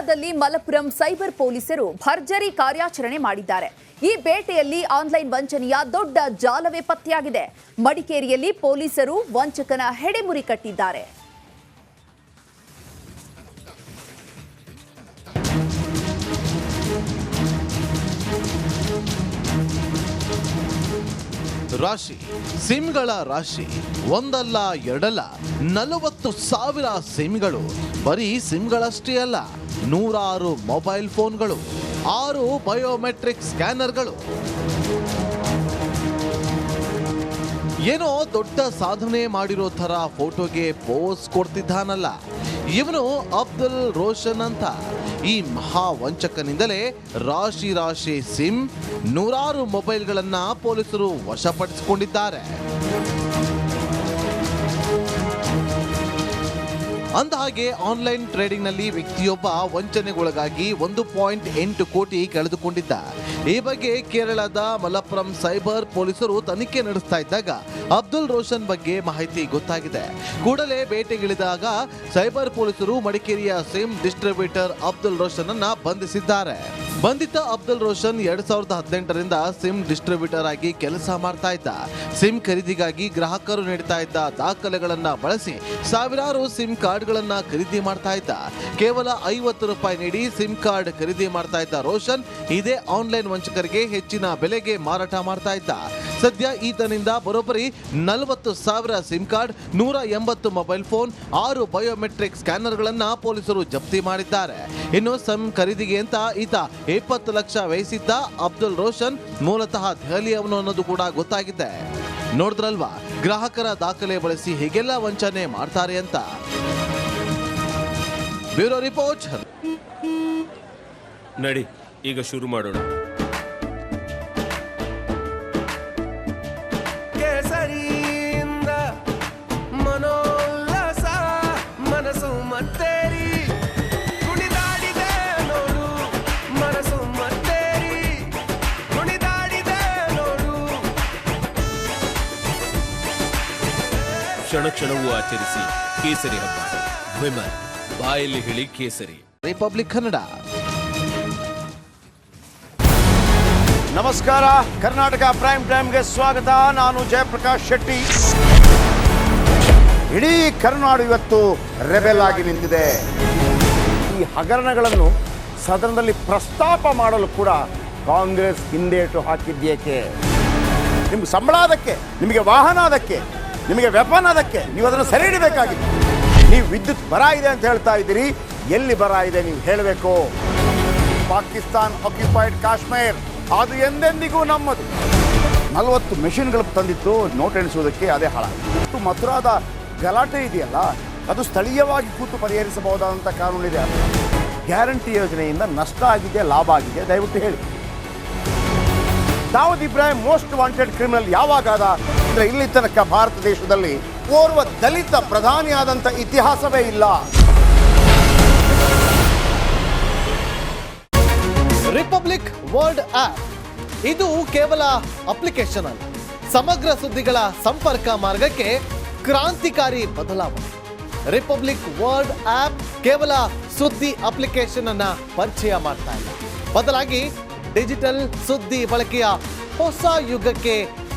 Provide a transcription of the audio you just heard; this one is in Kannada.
ಕೇರಳದಲ್ಲಿ ಮಲಪುರಂ ಸೈಬರ್ ಪೊಲೀಸರು ಭರ್ಜರಿ ಕಾರ್ಯಾಚರಣೆ ಮಾಡಿದ್ದಾರೆ. ಈ ಬೇಟೆಯಲ್ಲಿ ಆನ್ಲೈನ್ ವಂಚನೆಯ ದೊಡ್ಡ ಜಾಲವೇ ಪತ್ತೆಯಾಗಿದೆ. ಮಡಿಕೇರಿಯಲ್ಲಿ ಪೊಲೀಸರು ವಂಚಕನ ಹೆಡೆಮುರಿ ಕಟ್ಟಿದ್ದಾರೆ. ರಾಶಿ ಸಿಮ್ಗಳ ರಾಶಿ, ಒಂದಲ್ಲ ಎರಡಲ್ಲ ನಲವತ್ತು ಸಾವಿರ ಸಿಮ್ಗಳು ಬರೀ ಸಿಮ್ಗಳಷ್ಟೇ ಅಲ್ಲ. ನೂರಾರು ಮೊಬೈಲ್ ಫೋನ್ಗಳು, ಆರು ಬಯೋಮೆಟ್ರಿಕ್ ಸ್ಕ್ಯಾನರ್ಗಳು. ಏನೋ ದೊಡ್ಡ ಸಾಧನೆ ಮಾಡಿರೋ ಥರ ಫೋಟೋಗೆ ಪೋಸ್ ಕೊಡ್ತಿದ್ದಾನಲ್ಲ. ಇವನು ಅಬ್ದುಲ್ ರೋಷನ್ ಅಂತ. ಈ ಮಹಾ ವಂಚಕನಿಂದಲೇ ರಾಶಿ ರಾಶಿ ಸಿಮ್ ನೂರಾರು ಮೊಬೈಲ್ಗಳನ್ನು ಪೊಲೀಸರು ವಶಪಡಿಸಿಕೊಂಡಿದ್ದಾರೆ. ಅಂದಹಾಗೆ, ಆನ್ಲೈನ್ ಟ್ರೇಡಿಂಗ್ನಲ್ಲಿ ವ್ಯಕ್ತಿಯೊಬ್ಬ ವಂಚನೆಗೊಳಗಾಗಿ ಒಂದು ಪಾಯಿಂಟ್ ಎಂಟು ಕೋಟಿ ಕಳೆದುಕೊಂಡಿದ್ದ. ಈ ಬಗ್ಗೆ ಕೇರಳದ ಮಲಪ್ಪುರಂ ಸೈಬರ್ ಪೊಲೀಸರು ತನಿಖೆ ನಡೆಸ್ತಾ ಇದ್ದಾಗ ಅಬ್ದುಲ್ ರೋಷನ್ ಬಗ್ಗೆ ಮಾಹಿತಿ ಗೊತ್ತಾಗಿದೆ. ಕೂಡಲೇ ಬೇಟೆಗಿಳಿದಾಗ ಸೈಬರ್ ಪೊಲೀಸರು ಮಡಿಕೇರಿಯ ಸಿಮ್ ಡಿಸ್ಟ್ರಿಬ್ಯೂಟರ್ ಅಬ್ದುಲ್ ರೋಷನ್ ಅನ್ನ ಬಂಧಿಸಿದ್ದಾರೆ. ಬಂಧಿತ ಅಬ್ದುಲ್ ರೋಷನ್ ಎರಡ್ ಸಾವಿರದ ಹದಿನೆಂಟರಿಂದ ಸಿಮ್ ಡಿಸ್ಟ್ರಿಬ್ಯೂಟರ್ ಆಗಿ ಕೆಲಸ ಮಾಡ್ತಾ ಇದ್ದ. ಸಿಮ್ ಖರೀದಿಗಾಗಿ ಗ್ರಾಹಕರು ನೀಡ್ತಾ ಇದ್ದ ದಾಖಲೆಗಳನ್ನ ಬಳಸಿ ಸಾವಿರಾರು ಸಿಮ್ ಕಾರ್ಡ್ಗಳನ್ನ ಖರೀದಿ ಮಾಡ್ತಾ ಇದ್ದ. ಕೇವಲ ಐವತ್ತು ರೂಪಾಯಿ ನೀಡಿ ಸಿಮ್ ಕಾರ್ಡ್ ಖರೀದಿ ಮಾಡ್ತಾ ಇದ್ದ ರೋಷನ್ ಇದೇ ಆನ್ಲೈನ್ ವಂಚಕರಿಗೆ ಹೆಚ್ಚಿನ ಬೆಲೆಗೆ ಮಾರಾಟ ಮಾಡ್ತಾ ಇದ್ದ. ಸದ್ಯ ಈತನಿಂದ ಬರೋಬ್ಬರಿ ನಲವತ್ತು ಸಾವಿರ ಸಿಮ್ ಕಾರ್ಡ್, ನೂರ ಎಂಬತ್ತು ಮೊಬೈಲ್ ಫೋನ್, ಆರು ಬಯೋಮೆಟ್ರಿಕ್ ಸ್ಕ್ಯಾನರ್ಗಳನ್ನ ಪೊಲೀಸರು ಜಪ್ತಿ ಮಾಡಿದ್ದಾರೆ. ಇನ್ನು ಸಿಮ್ ಖರೀದಿಗೆ ಅಂತ ಈತ ಇಪ್ಪತ್ತು ಲಕ್ಷ ವ್ಯಯಿಸಿದ್ದ ಅಬ್ದುಲ್ ರೋಷನ್ ಮೂಲತಃ ದೆಹಲಿಯವನು ಅನ್ನೋದು ಕೂಡ ಗೊತ್ತಾಗಿದೆ. ನೋಡಿದ್ರಲ್ವಾ? ಗ್ರಾಹಕರ ದಾಖಲೆ ಬಳಸಿ ಹೀಗೆಲ್ಲ ವಂಚನೆ ಮಾಡ್ತಾರೆ ಅಂತ. Bureau report. ನಡಿ, ಈಗ ಶುರು ಮಾಡೋಣ. ಕ್ಷಣ ಕ್ಷಣವೂ ಆಚರಿಸಿ ಕೇಸರಿ ಹಬ್ಬ. ವಿಮಲ್ ಬಾಯಲ್ಲಿ ಹೇಳಿ ಕೇಸರಿ. ರಿಪಬ್ಲಿಕ್ ಕನ್ನಡ. ನಮಸ್ಕಾರ ಕರ್ನಾಟಕ ಪ್ರೈಮ್ ಟೈಮ್ಗೆ ಸ್ವಾಗತ. ನಾನು ಜಯಪ್ರಕಾಶ್ ಶೆಟ್ಟಿ. ಇಡೀ ಕರುನಾಡು ಇವತ್ತು ರೆಬೆಲ್ ಆಗಿ ನಿಂತಿದೆ. ಈ ಹಗರಣಗಳನ್ನು ಸದನದಲ್ಲಿ ಪ್ರಸ್ತಾಪ ಮಾಡಲು ಕೂಡ ಕಾಂಗ್ರೆಸ್ ಹಿಂದೇಟು ಹಾಕಿದ್ದೇಕೆ ನಿಮ್ಗೆ ಸಂಬಳ ಅದಕ್ಕೆ ನಿಮಗೆ ವಾಹನ ಅದಕ್ಕೆ ನಿಮಗೆ ವೆಪನ್ ಅದಕ್ಕೆ. ನೀವು ಅದನ್ನು ಸೆರೆ ಹಿಡಬೇಕಾಗಿತ್ತು. ನೀವು ವಿದ್ಯುತ್ ಬರ ಇದೆ ಅಂತ ಹೇಳ್ತಾ ಇದ್ದೀರಿ. ಎಲ್ಲಿ ಬರ ಇದೆ ನೀವು ಹೇಳಬೇಕು. ಪಾಕಿಸ್ತಾನ್ ಆಕ್ಯುಪೈಡ್ ಕಾಶ್ಮೀರ್. ಅದು ಎಂದೆಂದಿಗೂ ನಮ್ಮದು. ನಲವತ್ತು ಮೆಷಿನ್ಗಳು ತಂದಿತ್ತು ನೋಟ್ ಎಣಿಸುವುದಕ್ಕೆ ಅದೇ ಹಾಳಾಗಿತ್ತು ಮಧುರಾದ ಗಲಾಟೆ ಇದೆಯಲ್ಲ, ಅದು ಸ್ಥಳೀಯವಾಗಿ ಕೂತು ಪರಿಹರಿಸಬಹುದಾದಂಥ ಕಾನೂನಿದೆ ಗ್ಯಾರಂಟಿ ಯೋಜನೆಯಿಂದ ನಷ್ಟ ಆಗಿದೆ, ಲಾಭ ಆಗಿದೆ, ದಯವಿಟ್ಟು ಹೇಳಿ. Dawood Ibrahim most wanted criminal ಯಾವಾಗಾದ ಅಂದ್ರೆ ಇಲ್ಲಿ ತನಕ ಭಾರತ ದೇಶದಲ್ಲಿ ಓರ್ವ ದಲಿತ ಪ್ರಧಾನಿಯಾದಂಥ ಇತಿಹಾಸವೇ ಇಲ್ಲ. Republic world app. ಇದು ಕೇವಲ ಅಪ್ಲಿಕೇಶನ್ ಅಲ್ಲ. ಸಮಗ್ರ ಸುದ್ದಿಗಳ ಸಂಪರ್ಕ ಮಾರ್ಗಕ್ಕೆ ಕ್ರಾಂತಿಕಾರಿ ಬದಲಾವಣೆ. ರಿಪಬ್ಲಿಕ್ ವರ್ಲ್ಡ್ ಆಪ್ ಕೇವಲ ಸುದ್ದಿ ಅಪ್ಲಿಕೇಶನ್ ಅನ್ನ ಪರಿಚಯ ಮಾಡ್ತಾ ಇಲ್ಲ. ಬದಲಾಗಿ ಡಿಜಿಟಲ್ ಸುದ್ದಿ ಬಳಕೆಯ ಹೊಸ ಯುಗಕ್ಕೆ